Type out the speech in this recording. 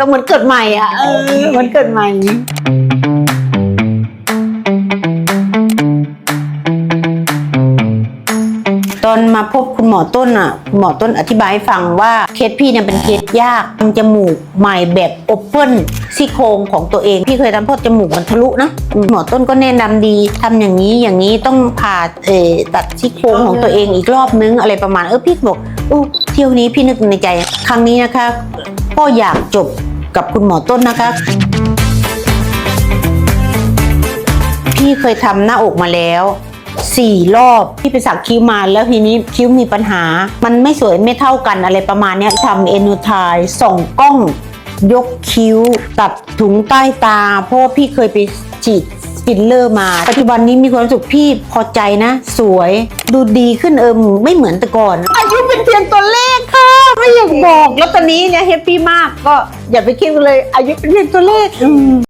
เราเหมือนเกิดใหม่อะเออเหมือนเกิดใหม่ตอนมาพบคุณหมอต้นอะคุณหมอต้นอธิบายให้ฟังว่าเคสพี่เนี่ยเป็นเคสยากทำจมูกใหม่แบบโอเปิลซี่โครงของตัวเอง พี่เคยทำเพราะจมูกมันทะลุนะหมอต้นก็แนะนำดีทำอย่างนี้อย่างนี้ต้องผ่าเอ่อตัดซี่โครงของตัวเองอีกรอบนึงอะไรประมาณเออพี่ก็บอกโอ้เที่ยวนี้พี่นึกในใจ ครั้งนี้นะคะ ก็อยากจบ กับคุณหมอต้นนะคะ พี่เคยทำหน้าอกมาแล้วสี่รอบพี่ไปสักคิ้วมาแล้วทีนี้คิ้วมีปัญหา มันไม่สวยไม่เท่ากันอะไรประมาณนี้ทำเอโนไทส่องกล้อง ยกคิ้วตัดถุงใต้ตา เพราะว่าพี่เคยไปฉีดฟิลเลอร์มา ปัจจุบันนี้มีความรู้สึกพี่พอใจนะ สวย ดูดีขึ้นเอิมไม่เหมือนแต่ก่อน อายุเป็นเพียงตัวเลข กบอกแล้วตอนนี้เนี่ยแฮปปี้มากก็อย่าไปคิดเลยอายุเป็นเพียงตัวเลข